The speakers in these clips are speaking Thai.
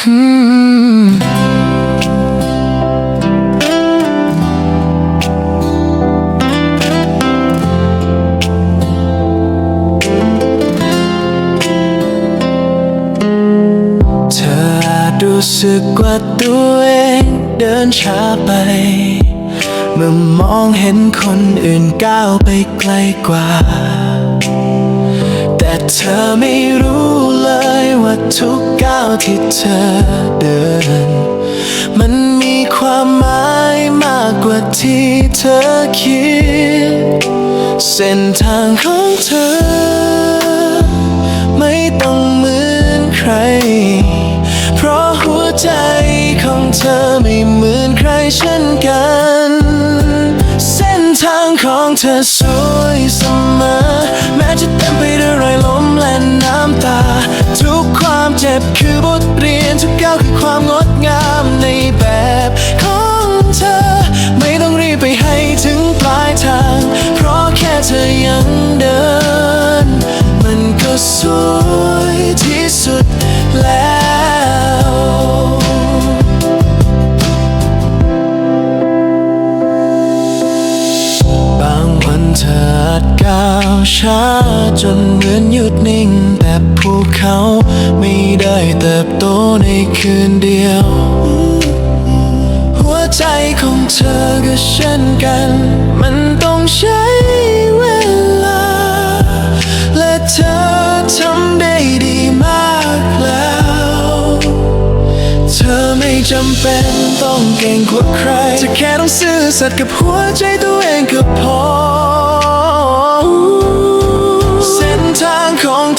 เธออาจรู้สึกว่าตัวเองเดินช้าไป เมื่อมองเห็นคนอื่นก้าวไปไกลกว่า แต่เธอไม่รู้ ว่าทุกก้าวที่เธอเดิน มันมีความหมายมากกว่าที่เธอคิด เส้นทางของเธอ ไม่ต้องเหมือนใคร เพราะหัวใจของเธอไม่เหมือนใครเช่นกัน เส้นทางของเธอสวยเสมอ ช้าจนเหมือนหยุดนิ่ง แต่ภูเขาไม่ได้เติบโตในคืนเดียว หัวใจของเธอก็เช่นกัน มันต้องใช้เวลา และเธอทำได้ดีมากแล้ว เธอไม่จำเป็นต้องเก่งกว่าใครเธอแค่ต้องซื่อสัตย์กับหัวใจตัวเองก็พอ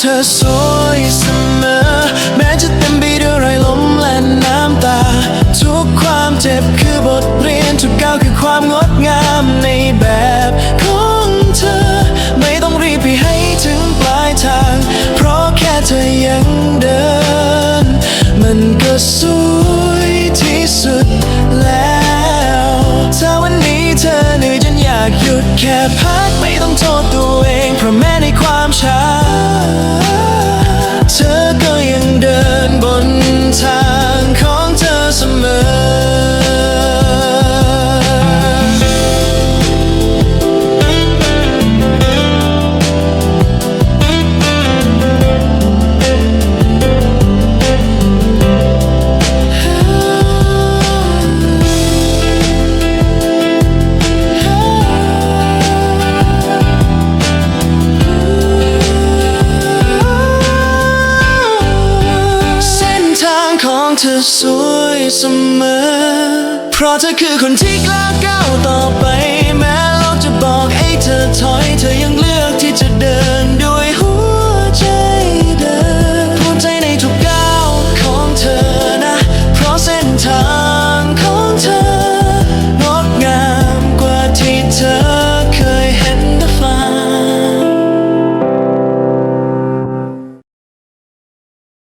เธอสวยเสมอ แม้จะเต็มไปด้วยรอยล้มและน้ำตา ทุกความเจ็บคือบทเรียนทุกก้าวคือความงดงามในแบบของเธอ ไม่ต้องรีบไปให้ถึงปลายทาง เพราะแค่เธอยังเดิน มันก็สวยที่สุดแล้ว ถ้าวันนี้เธอเหนื่อยจนอยากหยุดแค่พัก เธอสวยเสมอ เพราะเธอคือคนที่กล้าก้าวต่อไป แม้โลกจะบอกให้เธอถอยเธอยัง